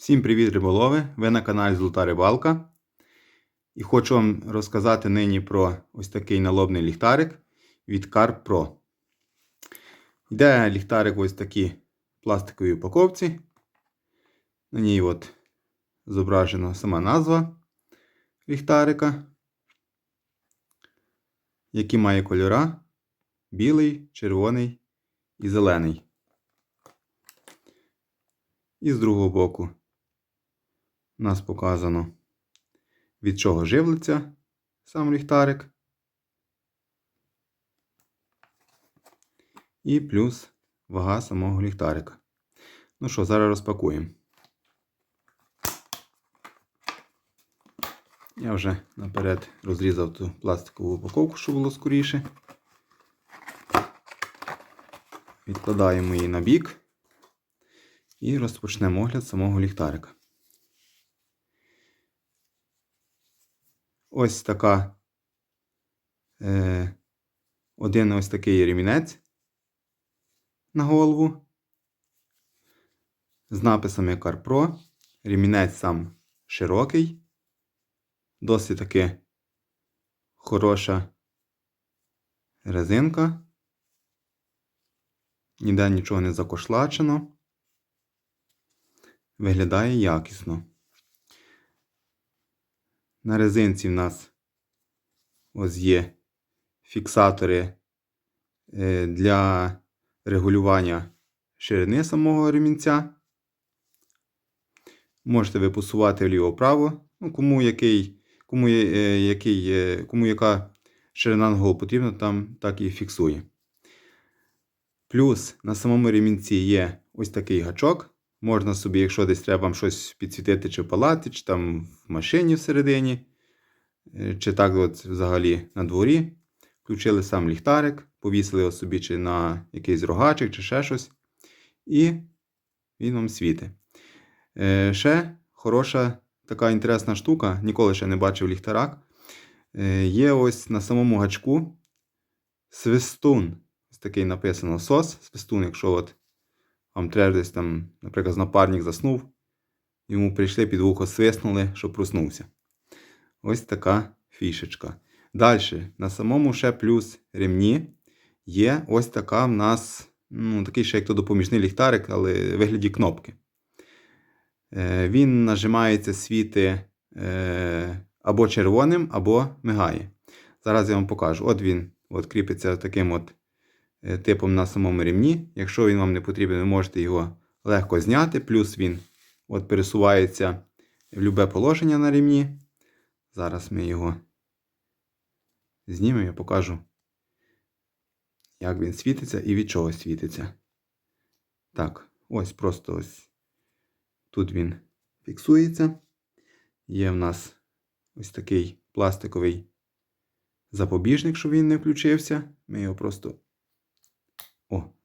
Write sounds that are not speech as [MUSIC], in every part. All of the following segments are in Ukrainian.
Всім привіт, риболови! Ви на каналі Золота Рибалка. І хочу вам розказати нині про ось такий налобний ліхтарик від Carp Pro. Йде ліхтарик в ось такій пластиковій упаковці. На ній от зображена сама назва ліхтарика, які має кольора: білий, червоний і зелений. І з другого боку у нас показано, від чого живлиться сам ліхтарик. І плюс вага самого ліхтарика. Ну що, зараз розпакуємо. Я вже наперед розрізав ту пластикову упаковку, щоб було скоріше. Відкладаємо її на бік. І розпочнемо огляд самого ліхтарика. Ось така. Е, один ось такий ремінець на голову. З написами CarPro. Ремінець сам широкий. Досить таки хороша резинка. Ніде нічого не закошлачено. Виглядає якісно. На резинці в нас ось є фіксатори е, для регулювання ширини самого ремінця. Можете ви посувати вліво-вправо. Ну, кому, який, кому, е, який, е, кому яка ширина ногу потрібна, там так і фіксує. Плюс на самому ремінці є ось такий гачок. Можна собі, якщо десь треба вам щось підсвітити чи в палаті, чи там в машині всередині, чи так от взагалі на дворі. Включили сам ліхтарик, повісили його собі чи на якийсь рогачик, чи ще щось. І він вам світить. Е, ще хороша така інтересна штука, ніколи ще не бачив ліхтарак. Е, є ось на самому гачку свистун. Ось такий написано сос. Свистун, якщо от вам треба десь там, наприклад, напарник заснув, йому прийшли під вухо свиснули, щоб проснувся. Ось така фішечка. Далі, на самому ще плюс ремні є ось така в нас, ну, такий ще як то допоміжний ліхтарик, але в вигляді кнопки. Е, Він нажимається світи е, або червоним, або мигає. Зараз я вам покажу. От він от кріпиться таким от типом на самому рівні. Якщо він вам не потрібен, ви можете його легко зняти. Плюс він от пересувається в будь-яке положення на рівні. Зараз ми його знімемо, я покажу, як він світиться і від чого світиться. Так, ось просто ось тут він фіксується. Є в нас ось такий пластиковий запобіжник, щоб він не включився. Ми його просто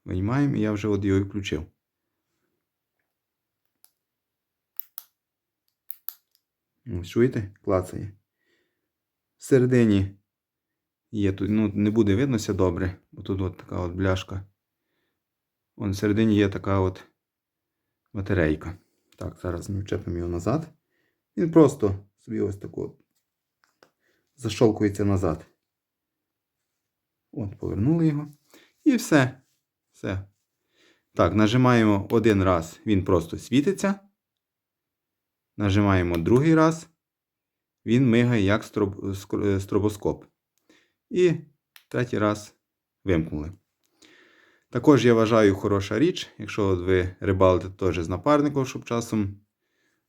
виймаємо, і я вже от його включив. Ось, чуєте? Клацає. Всередині є тут, ну, не буде виднося добре, тут от така от бляшка. Вон всередині є така от батарейка. Так, зараз ми вчепимо його назад. Він просто собі ось так от защолкується назад. От, повернули його. І все. Все. Так, нажимаємо один раз, він просто світиться. Нажимаємо другий раз, він мигає як строб... стробоскоп. І третій раз вимкнули. Також я вважаю хороша річ, якщо ви рибалите теж з напарником, щоб часом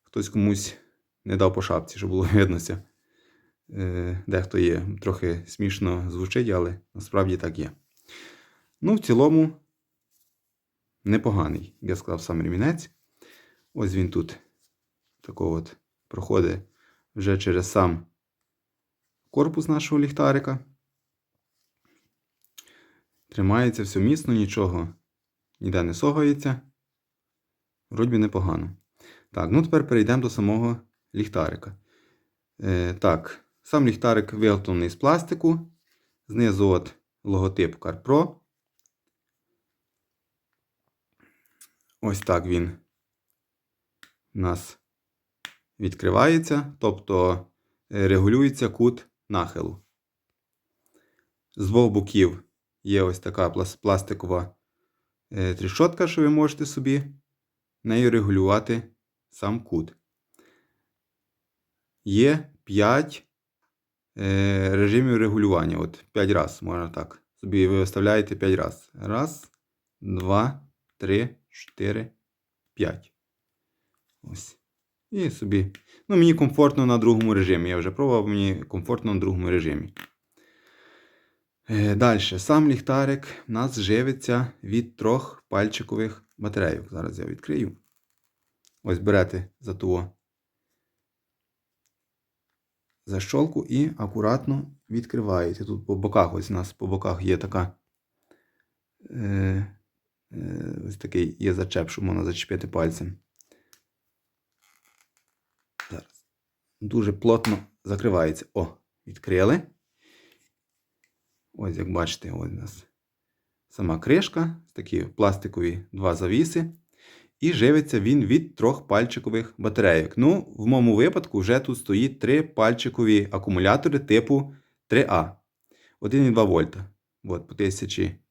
хтось комусь не дав по шапці, щоб було [LAUGHS] виднося. Е, дехто є, трохи смішно звучить, але насправді так є. Ну, в цілому непоганий, я сказав сам ремінець. Ось він тут такого от проходить вже через сам корпус нашого ліхтарика. Тримається все міцно, нічого ніде не согається. Вроді непогано. Так, ну тепер перейдемо до самого ліхтарика. Е, Так, сам ліхтарик виготовлений з пластику. Знизу от логотип CarPro. Ось так він у нас відкривається, тобто е, регулюється кут нахилу. З двох боків є ось така пластикова е, тріщотка, що ви можете собі нею регулювати сам кут. Є 5 е, режимів регулювання. От 5 раз можна так. Собі ви виставляєте 5 раз. Раз, два, три, чотири, п'ять. Ось. І собі. Ну, мені комфортно на другому режимі. Я вже пробував, мені комфортно на другому режимі. Е, Далі. Сам ліхтарик у нас живиться від трьох пальчикових батарейок. Зараз я відкрию. Ось берете за того защолку і акуратно відкриваєте. Тут по боках, ось у нас по боках є така. Е, ось такий є зачеп, що можна зачепити пальцем. Зараз. Дуже плотно закривається. О, відкрили. Ось, як бачите, ось у нас сама кришка, такі пластикові два завіси. І живиться він від трьох пальчикових батарейок. Ну, в моєму випадку вже тут стоїть три пальчикові акумулятори типу 3А. 1,2 вольта. От, по 1000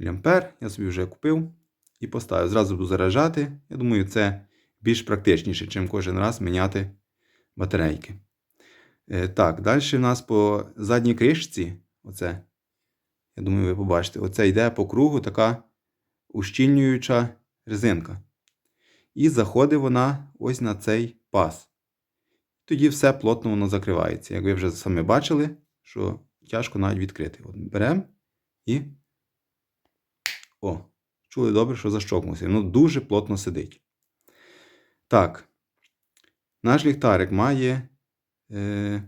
мА. Я собі вже купив і поставив. Зразу буду заряджати. Я думаю, це більш практичніше, чим кожен раз міняти батарейки. Е, так, далі в нас по задній кришці, оце, я думаю, ви побачите, оце йде по кругу така ущільнююча резинка. І заходить вона ось на цей паз. Тоді все плотно воно закривається. Як ви вже самі бачили, що тяжко навіть відкрити. От беремо і. О, чули добре, що защокнувся. Воно дуже плотно сидить. Так. Наш ліхтарик має е,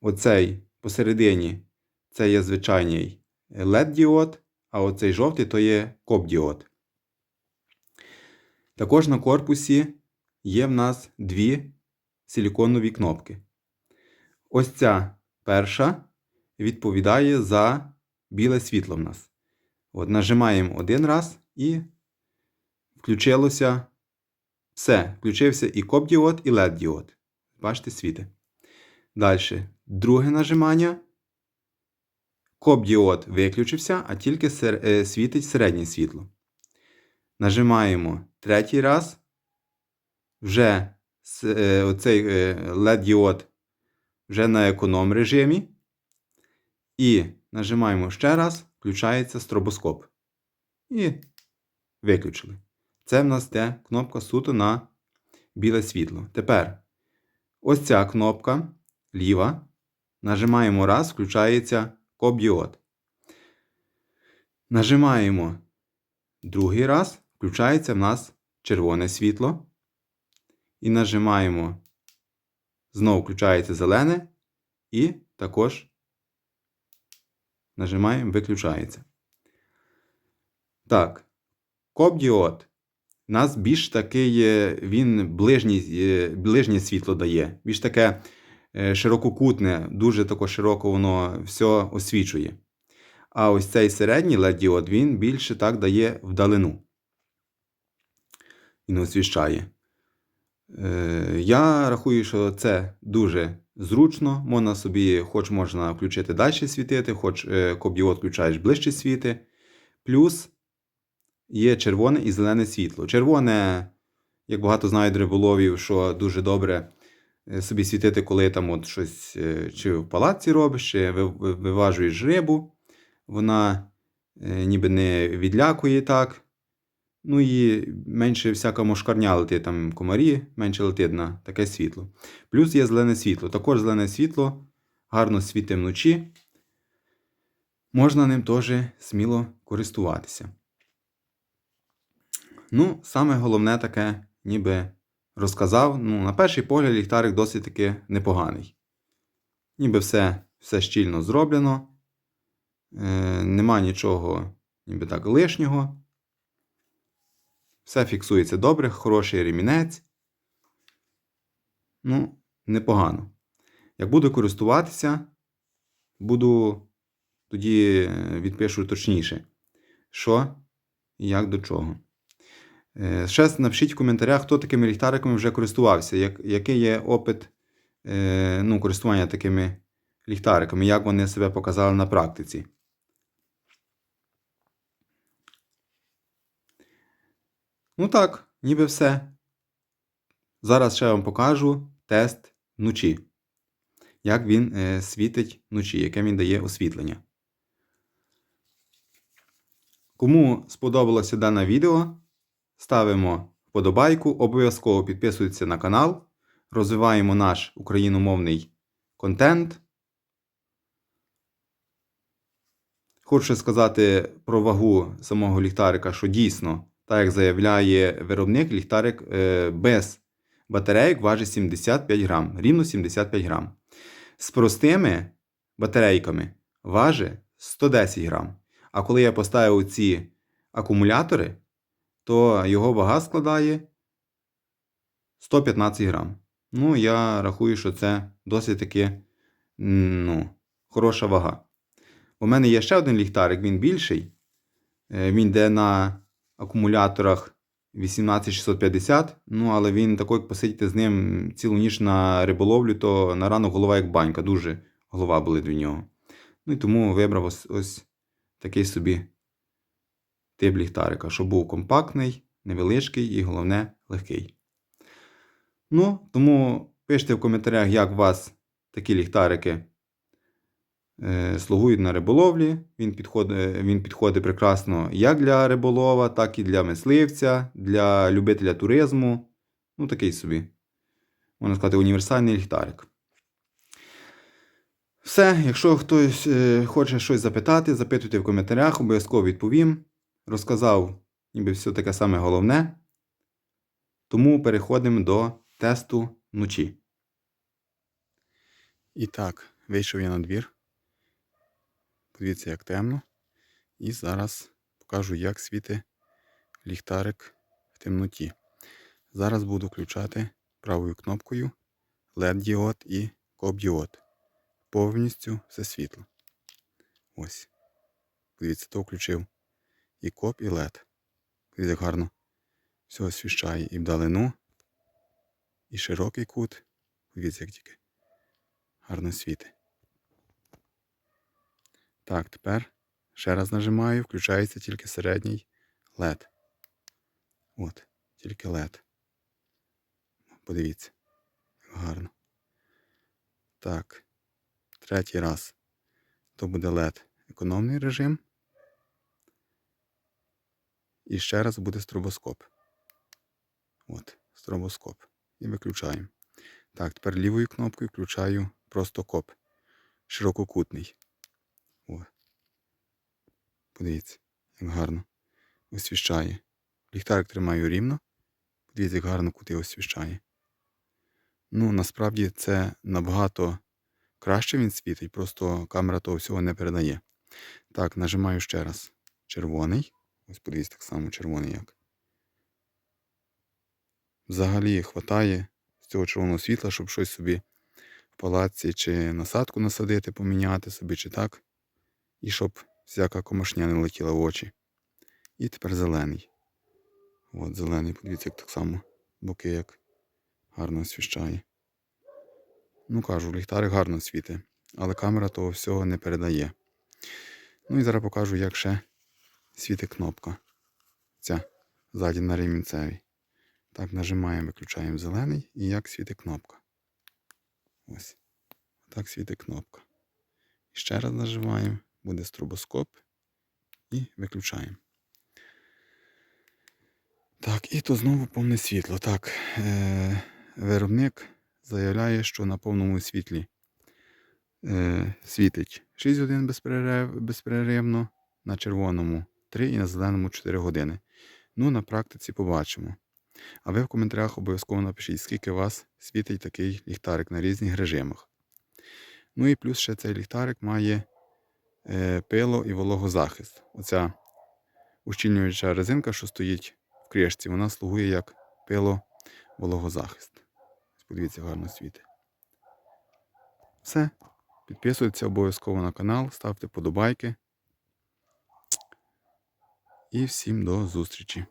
оцей посередині це є звичайний LED-діод, а оцей жовтий то є коп-діод. Також на корпусі є в нас дві силіконові кнопки. Ось ця перша відповідає за біле світло в нас. От Нажимаємо один раз і включилося все. Включився і коп-діод, і LED-діод. Бачите, світи. Далі. Друге нажимання. Коп-діод виключився, а тільки е, світить середнє світло. Нажимаємо третій раз. Вже е, оцей е, LED-діод вже на економ режимі. І нажимаємо ще раз, включається стробоскоп. І виключили. Це в нас йде кнопка суто на біле світло. Тепер ось ця кнопка ліва. Нажимаємо раз, включається коп-діод. Нажимаємо другий раз, включається в нас червоне світло. І нажимаємо, знову включається зелене. І також нажимаємо, виключається. Так, коп-діод. У нас більш такий, він ближній, е, ближнє світло дає. Більш таке е, ширококутне, дуже тако широко воно все освічує. А ось цей середній LED-діод, він більше так дає вдалину. Він освіщає. Е, Я рахую, що це дуже зручно. Можна собі, хоч можна включити далі світити, хоч е, коп-діод включаєш ближче світи. Плюс є червоне і зелене світло. Червоне, як багато знають риболовів, що дуже добре е, собі світити, коли там от щось е, чи в палаці робиш, чи ви- ви- виважуєш рибу. Вона е, ніби не відлякує так. Ну і менше всяка мошкарня летить, там комарі, менше летить на таке світло. Плюс є зелене світло. Також зелене світло гарно світить вночі. Можна ним теж сміло користуватися. Ну, саме головне таке, ніби розказав. Ну, на перший погляд, ліхтарик досить таки непоганий. Ніби все, все щільно зроблено. Е, нема нічого, ніби так, лишнього. Все фіксується добре, хороший ремінець. Ну, непогано. Як буду користуватися, буду тоді е, відпишу точніше, що і як до чого. Е, Ще напишіть в коментарях, хто такими ліхтариками вже користувався, як, який є опит е, ну, користування такими ліхтариками, як вони себе показали на практиці. Ну так, ніби все. Зараз ще вам покажу тест вночі. Як він е, світить вночі, яке він дає освітлення. Кому сподобалося дане відео, ставимо вподобайку, обов'язково підписуйтесь на канал, розвиваємо наш україномовний контент. Хочу сказати про вагу самого ліхтарика, що дійсно, так як заявляє виробник, ліхтарик е, без батарейок важить 75 грам, рівно 75 грам. З простими батарейками важить 110 грам. А коли я поставив ці акумулятори, то його вага складає 115 грам. Ну, я рахую, що це досить таки ну, хороша вага. У мене є ще один ліхтарик, він більший. Е, Він йде на акумуляторах 18650, ну, але він такий, як посидіти з ним цілу ніч на риболовлю, то на ранок голова як банька, дуже голова болить від нього. Ну і тому вибрав ось, ось такий собі тип ліхтарика, щоб був компактний, невеличкий і головне легкий. Ну, тому пишіть в коментарях, як у вас такі ліхтарики слугують на риболовлі. Він підходить, він підходить прекрасно як для риболова, так і для мисливця, для любителя туризму. Ну, такий собі, можна сказати, універсальний ліхтарик. Все, якщо хтось е, хоче щось запитати, запитуйте в коментарях, обов'язково відповім. Розказав ніби все таке саме головне. Тому переходимо до тесту вночі. І так, вийшов я на двір. Подивіться, як темно. І зараз покажу, як світить ліхтарик в темноті. Зараз буду включати правою кнопкою LED-діод і COP-діод. Повністю все світло. Ось. Подивіться, то включив і коп, і LED. Подивіться, як гарно все освіщає і вдалину, і широкий кут. Подивіться, як тільки гарно світить. Так, тепер ще раз нажимаю, включається тільки середній LED. От, тільки LED. Подивіться, як гарно. Так, третій раз. То буде LED економний режим. І ще раз буде стробоскоп. От, стробоскоп. І виключаємо. Так, тепер лівою кнопкою включаю просто коп. Ширококутний. Подивіться, як гарно освіщає. Ліхтарик тримаю рівно. Подивіться, як гарно кути освіщає. Ну, насправді це набагато краще він світить, просто камера того всього не передає. Так, нажимаю ще раз. Червоний. Ось подивіться так само червоний як. Взагалі хватає з цього червоного світла, щоб щось собі в палаці чи насадку насадити, поміняти собі, чи так. І щоб всяка комашня не летіла в очі. І тепер зелений. От зелений, подивіться, як так само боки як гарно освіщає. Ну кажу, ліхтарик гарно світить, але камера того всього не передає. Ну і зараз покажу, як ще світить кнопка. Ця ззаді на ремінцевій. Так, нажимаємо, виключаємо зелений і як світить кнопка. Ось. Так світить кнопка. І ще раз нажимаємо, буде стробоскоп і виключаємо. Так, і то знову повне світло. Так, е- виробник заявляє, що на повному світлі е- світить 6 годин безперерв... безперервно, на червоному 3 і на зеленому 4 години. Ну, на практиці побачимо. А ви в коментарях обов'язково напишіть, скільки у вас світить такий ліхтарик на різних режимах. Ну і плюс ще цей ліхтарик має пило і вологозахист. Оця ущільнююча резинка, що стоїть в кришці, вона слугує як пило вологозахист. Подивіться, гарно світить. Все. Підписуйтесь обов'язково на канал, ставте подобайки. І всім до зустрічі!